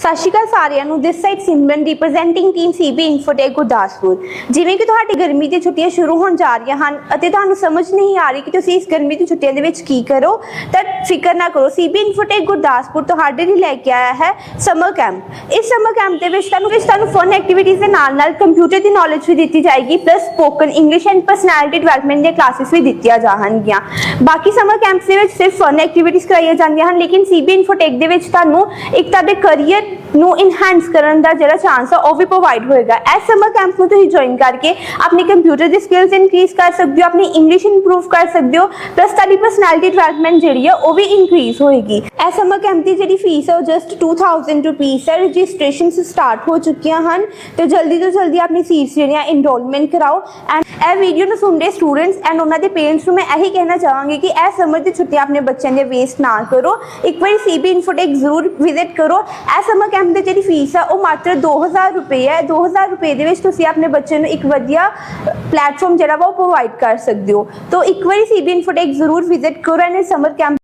ਸਤਿ ਸ਼੍ਰੀ ਅਕਾਲ ਸਾਰਿਆਂ ਨੂੰ। This side Simran representing team CB infotech Gurdaspur. ਜਿਵੇਂ ਕਿ ਤੁਹਾਡੀ ਗਰਮੀ ਦੀਆਂ ਛੁੱਟੀਆਂ ਸ਼ੁਰੂ ਹੋਣ ਜਾ ਰਹੀਆਂ ਹਨ ਅਤੇ ਤੁਹਾਨੂੰ ਸਮਝ ਨਹੀਂ ਆ ਰਹੀ ਕਿ ਤੁਸੀਂ ਇਸ ਗਰਮੀ ਦੀਆਂ ਛੁੱਟੀਆਂ ਦੇ ਵਿੱਚ ਕੀ ਕਰੋ, ਤਾਂ ਫਿਕਰ ਨਾ ਕਰੋ। ਸੀਬੀ ਇਨਫੋਟੈਕ ਗੁਰਦਾਸਪੁਰ ਤੁਹਾਡੇ ਲਈ ਲੈ ਕੇ ਆਇਆ ਹੈ ਸਮਰ ਕੈਂਪ ਇਸ ਸਮਰ ਕੈਂਪ ਦੇ ਵਿੱਚ ਤੁਹਾਨੂੰ ਵਿੱਚ ਤੁਹਾਨੂੰ ਫਨ ਐਕਟੀਵਿਟੀਜ਼ ਦੇ ਨਾਲ ਨਾਲ ਕੰਪਿਊਟਰ ਦੀ ਨੌਲੇਜ ਵੀ ਦਿੱਤੀ ਜਾਏਗੀ plus spoken English and personality development ਦੀਆਂ ਕਲਾਸਿਸ ਵੀ ਦਿੱਤੀਆਂ ਜਾਣਗੀਆਂ। ਬਾਕੀ ਸਮਰ ਕੈਂਪਸ ਦੇ ਵਿੱਚ ਸਿਰਫ ਫਨ ਐਕਟੀਵਿਟੀਜ਼ ਕਰਾਈਆਂ ਜਾਂਦੀਆਂ ਹਨ, ਲੇਕਿਨ ਸੀਬੀ ਇਨਫੋਟੈਕ ਦੇ ਵਿੱਚ ਤੁਹਾਨੂੰ ਇੱਕ ਤੁਹਾਡੇ ਕਰੀਅਰ ਨੂੰ ਇਨਹਾਂਸ ਕਰਨ ਦਾ ਜਿਹੜਾ ਚਾਂਸ ਆ ਉਹ ਵੀ ਪ੍ਰੋਵਾਈਡ ਹੋਏਗਾ ਇਸ ਸਮਰ ਕੈਂਪ ਨੂੰ ਤੁਸੀਂ ਜੁਆਇਨ ਕਰਕੇ ਆਪਣੀ ਕੰਪਿਊਟਰ ਦੀ ਸਕਿੱਲਸ ਇਨਕਰੀਜ਼ ਕਰ ਸਕਦੇ ਹੋ ਆਪਣੀ ਇੰਗਲਿਸ਼ ਇੰਪਰੂਵ ਕਰ ਸਕਦੇ ਹੋ ਪਲੱਸ ਤੁਹਾਡੀ ਪਰਸਨੈਲਿਟੀ ਡਿਵੈਲਪਮੈਂਟ ਜਿਹੜੀ ਆ ਉਹ ਵੀ ਇਨਕਰੀਜ਼ ਹੋਏਗੀ ਇਸ ਸਮਰ ਕੈਂਪ ਦੀ ਜਿਹੜੀ ਫੀਸ ਹੈ ਉਹ ਜਸਟ 2000 ਰੁਪੀਸ ਹੈ ਰਜਿਸਟ੍ਰੇਸ਼ਨ ਸਟਾਰਟ ਹੋ ਚੁੱਕੀਆਂ ਹਨ ਤੇ ਜਲਦੀ ਤੋਂ ਜਲਦੀ ਆਪਣੀ ਸੀਟਸ ਜਿਹੜੀਆਂ ਇਨਰੋਲਮੈਂਟ ਕਰਾਓ ਐਂਡ ਇਹ ਵੀਡੀਓ ਨੂੰ ਸੁਣਦੇ ਸਟੂਡੈਂਟਸ ਐਂਡ ਉਹਨਾਂ ਦੇ ਪੇਰੈਂਟਸ ਨੂੰ ਮੈਂ ਇਹੀ ਕਹਿਣਾ ਚਾਹਾਂਗੀ ਕਿ ਇਹ ਸਮਰ ਦੀ ਛੁੱਟੀਆਂ ਆਪਣੇ ਬੱਚਿਆਂ ਦੇ ਵੇਸਟ ਨਾ ਕਰੋ ਇੱਕ ਵਾਰੀ ਸੀਬੀ ਇਨਫੋਟੈਕ ਜ਼ਰੂਰ ਵਿਜ਼ਿਟ ਕਰੋ ਇਹ ਸਮਰ ਕੈਂਪ ਦੀ ਜਿਹੜੀ ਫੀਸ ਆ, ਉਹ ਮਾਤਰ 2000 ਰੁਪਏ ਹੈ। 2000 ਰੁਪਏ ਦੇ ਵਿੱਚ ਤੁਸੀਂ ਆਪਣੇ ਬੱਚੇ ਨੂੰ ਇੱਕ ਵਧੀਆ ਪਲੇਟਫਾਰਮ ਜਿਹੜਾ ਵਾ, ਉਹ ਪ੍ਰੋਵਾਈਡ ਕਰ ਸਕਦੇ ਹੋ। ਤਾਂ ਇੱਕ ਵਾਰੀ ਸੀਬੀ ਇਨਫੋਟੈਕ ਜ਼ਰੂਰ ਵਿਜ਼ਿਟ ਕਰੋ, ਐਂਡ ਸਮਰ ਕੈਂਪ